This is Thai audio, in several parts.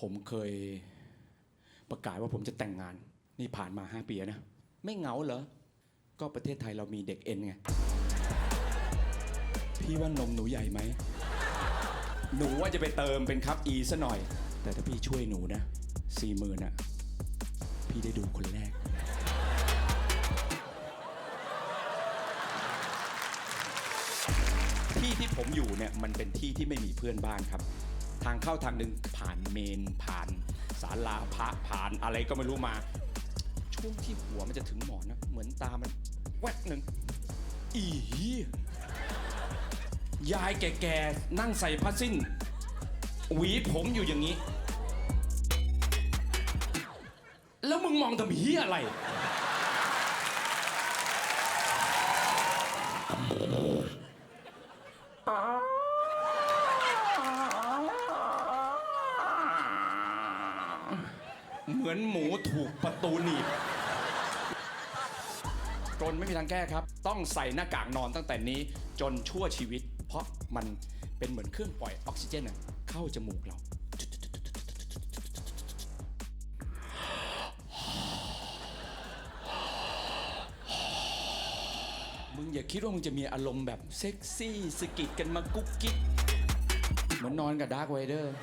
ผมเคยประกาศว่าผมจะแต่งงาน นี่ผ่านมา 5 ปีแล้วนะ ไม่เหงาเหรอ ก็ประเทศไทยเรามีเด็กเอ็นไง พี่ว่านมหนูใหญ่ไหม หนูว่าจะไปเติมเป็นคัพอีซะหน่อย แต่ถ้าพี่ช่วยหนูนะสี่หมื่นอะพี่ได้ดูคนแรก ที่ที่ผมอยู่เนี่ยมันเป็นที่ที่ไม่มีเพื่อนบ้านครับ ทางเข้าทางหนึ่งผ่านเมนผ่านศาลาพระผ่านอะไรก็ไม่รู้มา ช่วงที่หัวมันจะถึงหมอนนะเหมือนตามันแวบหนึ่งอียยายแก่ๆนั่งใส่ผ้าสิ้น หวีผมอยู่อย่างนี้ แล้วมึงมองทำเหี้ยอะไร เหมือนหมูถูกประตูหนีบกรนไม่มีทางแก้ครับ ต้องใส่หน้ากากนอนตั้งแต่นี้ จนชั่วชีวิต เพราะมันเป็นเหมือนเครื่องปล่อยออกซิเจนเข้าจมูกเรา มึงอย่าคิดว่ามึงจะมีอารมณ์แบบเซ็กซี่สกิดกันมากุ๊กกิ๊กเหมือนนอนกับดาร์ v ไวเดอร์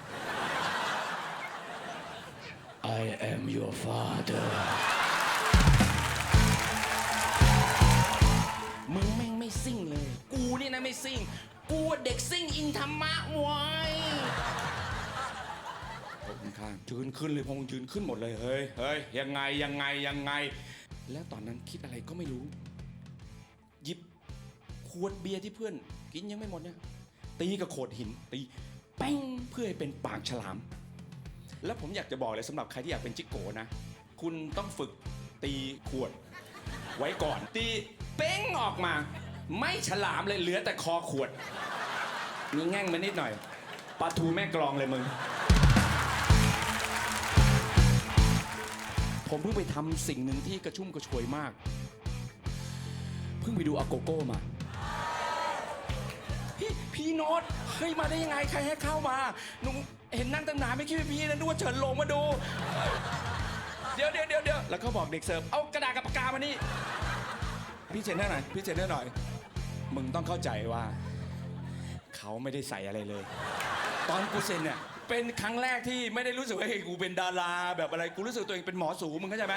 I am your father มึงแม่งไม่ซิ่งเลย กูนี่นะไม่ซิ่ง กูเด็กซิ่งอินธรรมะไว้ยขอบคุณข้างยืนขึ้นเลยพองยืนขึ้นหมดเลย เฮ้ย เฮ้ย ยังไง ยังไง ยังไง แล้วตอนนั้นคิดอะไรก็ไม่รู้ หยิบขวดเบียร์ที่เพื่อน กินยังไม่หมดเนี่ย ตีกับโขดหิน ตีแป้งเพื่อให้เป็นปากฉลาม แล้วผมอยากจะบอกเลยสำหรับใครที่อยากเป็นจิกโกนะ คุณต้องฝึกตีขวด ไว้ก่อน ตีเป้งออกมา ไม่ฉลามเลยเหลือแต่คอขวด มีแง่งมานิดหน่อยปลาทูแม่กลองเลยมึง ผมเพิ่งไปทำสิ่งหนึ่งที่กระชุ่มกระชวยมาก เพิ่งไปดูอาโกโก้มา พี่โน้ตเฮ้ยมาได้ยังไงใครให้เข้ามาหนูเห็นนั่งตั้งนานไม่คิดว่าพี่นะนึกว่าเฉินหลงมาดู เดี๋ยวเดี๋ยวเดี๋ยวเดี๋ยวแล้วก็บอกเด็กเสิร์ฟเอากระดาษกับปากกามานี่พี่เซ็นให้หน่อยพี่เซ็นให้หน่อย มึงต้องเข้าใจว่า เขาไม่ได้ใส่อะไรเลย ตอนกูเซ็นเนี่ยเป็นครั้งแรกที่ไม่ได้รู้สึกว่าเฮ้ยกูเป็นดาราแบบอะไรกูรู้สึกตัวเองเป็นหมอสูมึงเข้าใจไหม